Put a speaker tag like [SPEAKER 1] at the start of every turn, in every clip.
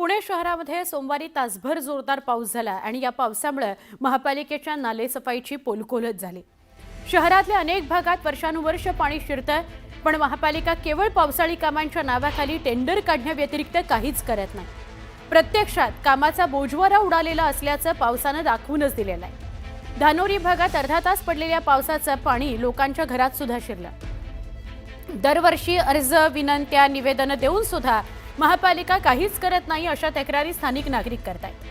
[SPEAKER 1] पुणे शहरामध्ये सोमवारी तासभर जोरदार पाऊस झाला आणि या पावसामुळे महापालिकेच्या नालेसफाईची पोलकोलत झाली. शहरातल्या अनेक भागात वर्षानुवर्ष पाणी शिरतंय पण महापालिका केवळ पावसाळी कामांच्या नावाखाली टेंडर काढण्याव्यतिरिक्त काहीच करत नाही. प्रत्यक्षात कामाचा बोजवारा उडालेला असल्याचं पावसानं दाखवूनच दिलेलं आहे. धानोरी भागात अर्धा तास पडलेल्या पावसाचं पाणी लोकांच्या घरात सुद्धा शिरलं. दरवर्षी अर्ज विनंत्या निवेदनं देऊन सुद्धा महापालिका काहीच करत नाही अशा तक्रारी स्थानिक नागरिक करतायत.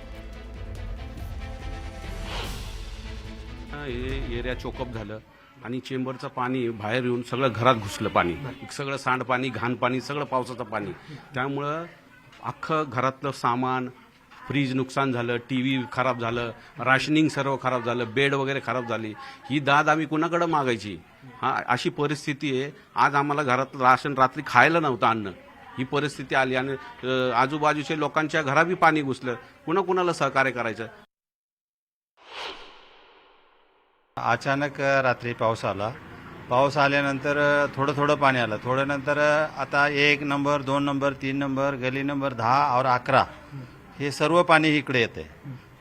[SPEAKER 2] हे एरिया चोकअप झालं आणि चेंबरचं पाणी बाहेर येऊन सगळं घरात घुसलं पाणी. सगळं सांडपाणी घाण पाणी सगळं पावसाचं पाणी. त्यामुळं अख्खं घरातलं सामान फ्रीज नुकसान झालं टी व्ही खराब झालं राशनिंग सर्व खराब झालं बेड वगैरे खराब झाली. ही दाद आम्ही कुणाकडं मागायची? हा अशी परिस्थिती आहे. आज आम्हाला घरात राशन रात्री खायला नव्हतं अन्न. ही परिस्थिती आली आणि आजूबाजूच्या लोकांच्या घराबी पाणी घुसलं. कुणा कुणाला सहकार्य करायचं?
[SPEAKER 3] अचानक रात्री पाऊस आला. पाऊस आल्यानंतर थोडं थोडं पाणी आलं. थोड्यानंतर नंतर आता एक नंबर दोन नंबर तीन नंबर गली नंबर दहा और अकरा हे सर्व पाणी इकडे येते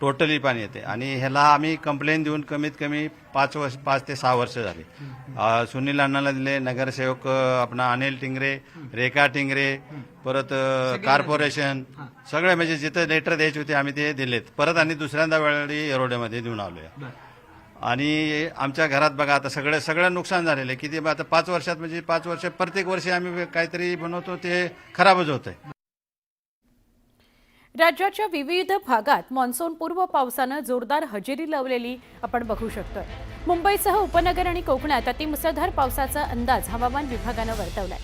[SPEAKER 3] टोटली पाणी येते. आणि ह्याला आम्ही कंप्लेंट देऊन कमीत कमी पाच वर्ष पाच ते सहा वर्ष झाली. अ, सुनील अण्णाला दिले नगरसेवक अ, आपला अनिल टिंगरे रेखा टिंगरे परत अ, कॉर्पोरेशन सगळे म्हणजे जिथे लेटर द्यायचे होते आम्ही ते दिलेत. परत आणि दुसऱ्यांदा वेळी एरोड्यामध्ये देऊन आलोय. आणि आमच्या घरात बघा आता सगळं सगळं नुकसान झालेलं आहे. किती आता पाच वर्षात म्हणजे पाच वर्ष प्रत्येक वर्षी आम्ही काहीतरी बनवतो ते खराबच होतंय.
[SPEAKER 1] राज्याच्या विविध भागात मान्सूनपूर्व पावसानं जोरदार हजेरी लावलेली आपण बघू शकतोय मुंबईसह उपनगर आणि कोकणात अतिमुसळधार पावसाचा अंदाज हवामान विभागानं वर्तवलाय.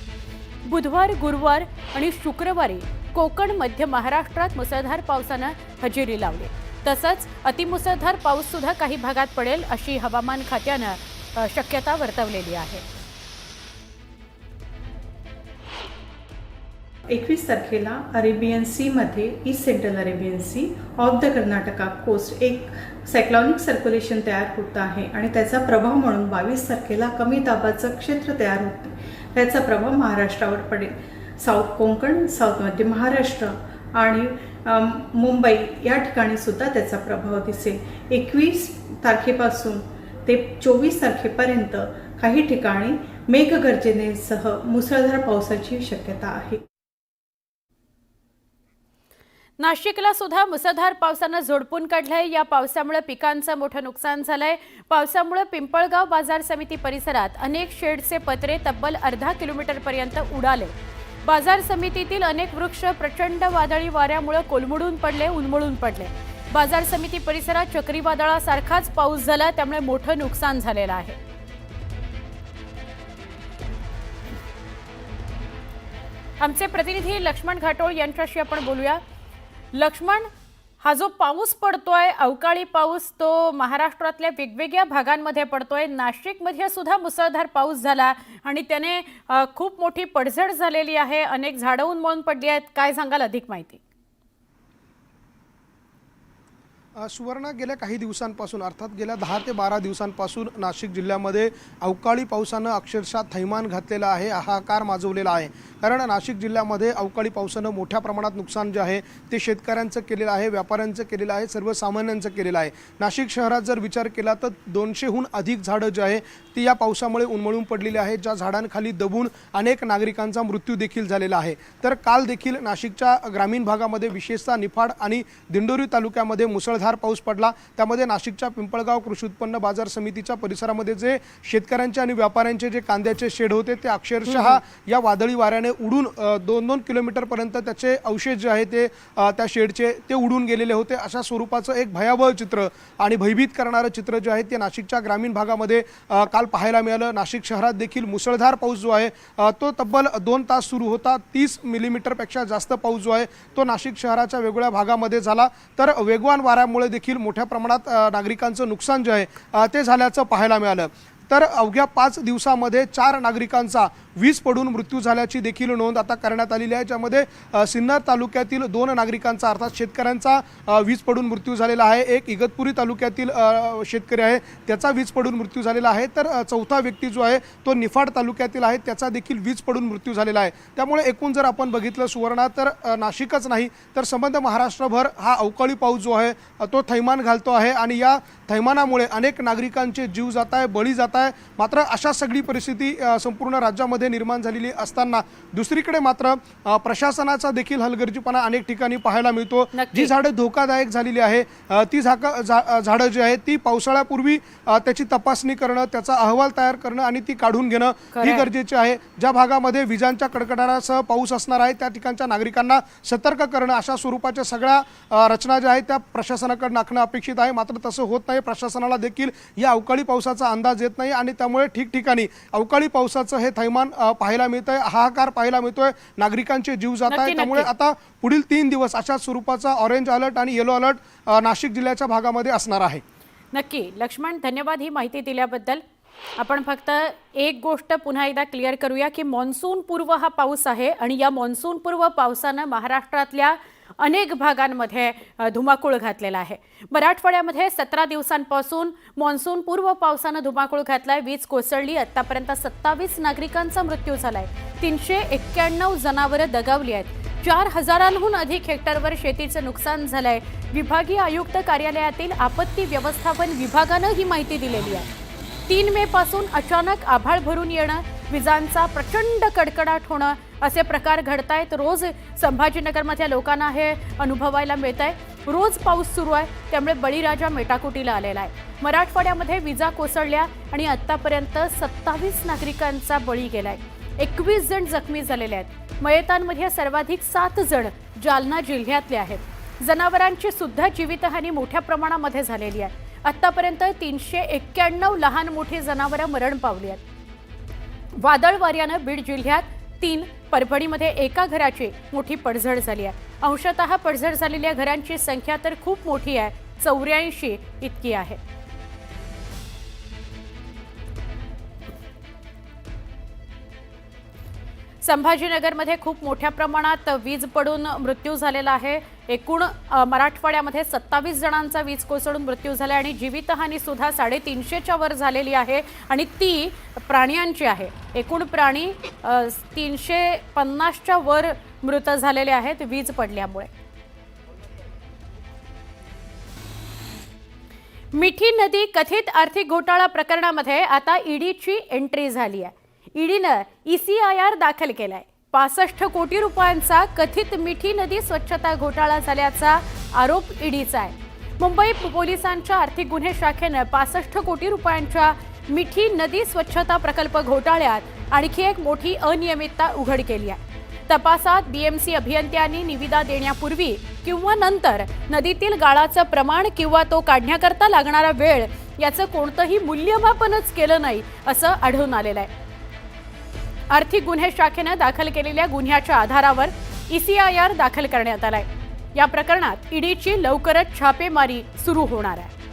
[SPEAKER 1] बुधवार गुरुवार आणि शुक्रवारी कोकण मध्य महाराष्ट्रात मुसळधार पावसानं हजेरी लावली. तसंच अतिमुसळधार पाऊस सुद्धा काही भागात पडेल अशी हवामान खात्यानं शक्यता वर्तवलेली आहे.
[SPEAKER 4] एकवीस तारखेला अरेबियन सीमध्ये east central Arabian sea of the Karnataka coast एक सायक्लॉनिक सर्क्युलेशन तयार होत आहे आणि त्याचा प्रभाव म्हणून बावीस तारखेला कमी दाबाचं क्षेत्र तयार होते. त्याचा प्रभाव महाराष्ट्रावर पडेल. साऊथ कोकण साऊथ मध्य महाराष्ट्र आणि मुंबई या ठिकाणी सुद्धा त्याचा प्रभाव दिसेल. एकवीस तारखेपासून ते चोवीस तारखेपर्यंत काही ठिकाणी मेघगर्जनेसह मुसळधार पावसाची शक्यता आहे.
[SPEAKER 1] नाशिकला सुद्धा मुसळधार पावसानं झोडपून काढलंय. या पावसामुळे पिकांचं मोठं नुकसान झालंय. पावसामुळे पिंपळगाव बाजार समिती परिसरात अनेक शेडचे पत्रे तब्बल अर्धा किलोमीटरपर्यंत उडाले. बाजार समितीतील अनेक वृक्ष प्रचंड वादळी वाऱ्यामुळे कोलमडून पडले उन्मळून पडले. बाजार समिती परिसरात चक्रीवादळासारखाच पाऊस झाला त्यामुळे मोठं नुकसान झालेलं आहे. आमचे प्रतिनिधी लक्ष्मण घाटोळ यांच्याशी आपण बोलूया. लक्ष्मण हा जो पाऊस पडतोय अवकाळी पाऊस तो महाराष्ट्रातल्या वेगवेगळ्या भागांमध्ये पडतोय. नाशिकमध्ये सुद्धा मुसळधार पाऊस झाला आणि त्याने खूप मोठी पडझड झालेली आहे. अनेक झाडं उन्मळून पडली आहेत. काय सांगाल अधिक माहिती
[SPEAKER 5] अ, सुवर्णा गेल्या काही दिवसांपासून अर्थात गेल्या दहा ते बारा दिवसांपासून नाशिक जिल्ह्यामध्ये अवकाळी पावसानं अक्षरशः थैमान घातलेला आहे हाहाकार माजवलेला आहे. कारण नाशिक जिल्ह्यामध्ये अवकाळी पावसानं मोठ्या प्रमाणात नुकसान जे आहे ते शेतकऱ्यांचं केलेलं आहे व्यापाऱ्यांचं केलेलं आहे सर्वसामान्यांचं केलेलं आहे. नाशिक शहरात जर विचार केला तर दोनशेहून अधिक झाडं जे आहे ती या पावसामुळे उन्मळून पडलेली आहेत ज्या झाडांखाली दबून अनेक नागरिकांचा मृत्यू देखील झालेला आहे. तर काल देखील नाशिकच्या ग्रामीण भागामध्ये विशेषतः निफाड आणि दिंडोरी तालुक्यामध्ये मुसळधार पाऊस पडला. त्यामध्ये नाशिकच्या पिंपळगाव कृषी उत्पन्न बाजार समितीच्या परिसरामध्ये जे शेतकऱ्यांचे आणि व्यापाऱ्यांचे जे कांद्याचे शेड होते ते अक्षरशः या वादळी वाऱ्याने उडून दोन दोन किलोमीटरपर्यंत त्याचे अवशेष जे आहे ते त्या शेडचे ते उडून गेलेले होते. अशा स्वरूपाचं एक भयावह चित्र आणि भयभीत करणारं चित्र जे आहे ते नाशिकच्या ग्रामीण भागामध्ये काल पाहायला मिळालं. नाशिक शहरात देखील मुसळधार पाऊस जो आहे तो तब्बल दोन तास सुरू होता. तीस मिलीमीटरपेक्षा जास्त पाऊस जो आहे तो नाशिक शहराच्या वेगवेगळ्या भागामध्ये झाला. तर वेगवान वाऱ्यामुळे देखील मोठ्या प्रमाणात नागरिकांचं नुकसान जे आहे ते झाल्याचं पाहायला मिळालं. तर अवघ्या पाच दिवसामध्ये चार नागरिकांचा वीज पडून मृत्यू झाल्याची देखील नोंद आता करण्यात आलेली आहे. ज्यामध्ये सिन्नर तालुक्यातील दोन नागरिकांचा अर्थात शेतकऱ्यांचा वीज पडून मृत्यू झालेला आहे. एक इगतपुरी तालुक्यातील शेतकरी आहे. त्याचा वीज पडून मृत्यू झालेला आहे. तर चौथा व्यक्ती जो आहे तो निफाड तालुक्यातील आहे. त्याचा देखील वीज पडून मृत्यू झालेला आहे. त्यामुळे एकूण जर आपण बघितलं सुवर्णा तर नाशिकच नाही तर संबंध महाराष्ट्रभर हा अवकाळी पाऊस जो आहे तो थैमान घालतो आहे. आणि या थैमानामुळे अनेक नागरिकांचे जीव जात आहे बळी जात आहे मात्र अशा सगळी परिस्थिती संपूर्ण राज्यामध्ये निर्माण झालेली असताना दुसरीकडे मात्र प्रशासनाचा देखील हलगर्जीपणा अनेक ठिकाणी पाहायला मिळतो. जी झाडे धोकादायक झालेली आहे ती झाका झाडं जी आहेत ती पावसाळ्यापूर्वी त्याची तपासणी करणं त्याचा अहवाल तयार करणं आणि ती काढून घेणं ही
[SPEAKER 1] आहे.
[SPEAKER 5] गरजेचे आहे. ज्या भागामध्ये विजांच्या कडकडाटासह पाऊस असणार आहे त्या ठिकाणच्या नागरिकांना सतर्क करणं अशा स्वरूपाच्या सगळ्या रचना ज्या आहेत त्या प्रशासनाकडे नाखणं अपेक्षित आहे. मात्र तसं होत नाही. प्रशासनाला देखील या अवकाळी पावसाचा अंदाज येत नाही. आणि त्यामुळे ठिकठिकाणी अवकाळी पावसाचं हे थैमान पाहायला मिळतंय हाहाकार पाहायला मिळतोय नागरिकांचे जीव जात आहे. त्यामुळे. आता पुढील तीन दिवस अशा स्वरूपाचा ऑरेंज अलर्ट आणि येलो अलर्ट नाशिक जिल्ह्याच्या भागामध्ये असणार आहे.
[SPEAKER 1] नक्की. लक्ष्मण धन्यवाद ही माहिती दिल्याबद्दल. आपण फक्त एक गोष्ट पुन्हा एकदा क्लिअर करूया की मान्सून पूर्व हा पाऊस आहे आणि या मान्सून पूर्व पावसानं महाराष्ट्रातल्या अनेक भागांमध्ये धुमाकूळ घातलेला आहे. मराठवाड्यामध्ये सतरा दिवसांपासून मान्सून पूर्व पावसानं धुमाकूळ घातलाय वीज कोसळली आतापर्यंत सत्तावीस नागरिकांचा मृत्यू झालाय. तीनशे एक्क्याण्णव जनावरं दगावली आहेत. चार हजारांहून अधिक हेक्टरवर शेतीचं नुकसान झालंय. विभागीय आयुक्त कार्यालयातील आपत्ती व्यवस्थापन विभागानं ही माहिती दिलेली आहे. तीन मे पासून अचानक आभाळ भरून येणं विजांचा प्रचंड कडकडाट होणं असे प्रकार घडतायत. रोज संभाजीनगरमधल्या लोकांना हे अनुभवायला मिळत आहे रोज पाऊस सुरू आहे त्यामुळे बळीराजा मेटाकुटीला आलेला आहे. मराठवाड्यामध्ये विजा कोसळल्या आणि आत्तापर्यंत सत्तावीस नागरिकांचा बळी गेलाय. एकवीस जण जखमी झालेले आहेत. मयतांमध्ये सर्वाधिक सात जण जालना जिल्ह्यातले आहेत. जनावरांची सुद्धा जीवितहानी मोठ्या प्रमाणामध्ये झालेली आहे. आत्तापर्यंत तीनशे एक्क्याण्णव लहान मोठी जनावरं मरण पावली आहेत. वादळ वाऱ्यानं बीड जिल्ह्यात तीन परभणीमध्ये एका घराची मोठी पडझड झाली आहे. अंशतः पडझड झालेल्या घरांची संख्या तर खूप मोठी आहे चौऱ्याऐंशी इतकी आहे. संभाजीनगरमध्ये खूप मोठ्या प्रमाणात वीज पडून मृत्यू झालेला आहे. एकूण मराठवाड्यामध्ये सत्तावीस जणांचा वीज कोसळून मृत्यू झाला आणि जीवितहानी सुद्धा साडेतीनशेच्या वर झालेली आहे आणि ती प्राण्यांची आहे. एकूण प्राणी तीनशे पन्नासच्या वर मृत झालेले आहेत वीज पडल्यामुळे. मिठी नदी कथित आर्थिक घोटाळा प्रकरणामध्ये आता ईडीची एंट्री झाली आहे. ईडीनं आर दाखल केलाय. पासष्ट कोटी रुपयांचा कथित मिठी नदी स्वच्छता घोटाळा झाल्याचा आरोप ईडीचा आहे. मुंबई पोलिसांच्या आर्थिक गुन्हे शाखेनं पासष्ट कोटी रुपयांच्या मिठी नदी स्वच्छता प्रकल्प घोटाळ्यात आणखी एक मोठी अनियमितता उघड केली आहे. तपासात बीएमसी अभियंत्यांनी निविदा देण्यापूर्वी किंवा नंतर नदीतील गाळाचं प्रमाण किंवा तो काढण्याकरता लागणारा वेळ याचं कोणतंही मूल्यमापनच केलं नाही असं आढळून आलेलं आहे. आर्थिक गुन्हे शाखेनं दाखल केलेल्या गुन्ह्याच्या आधारावर ईसीआयआर दाखल करण्यात आलाय. या प्रकरणात ईडीची लवकरच छापेमारी सुरू होणार आहे.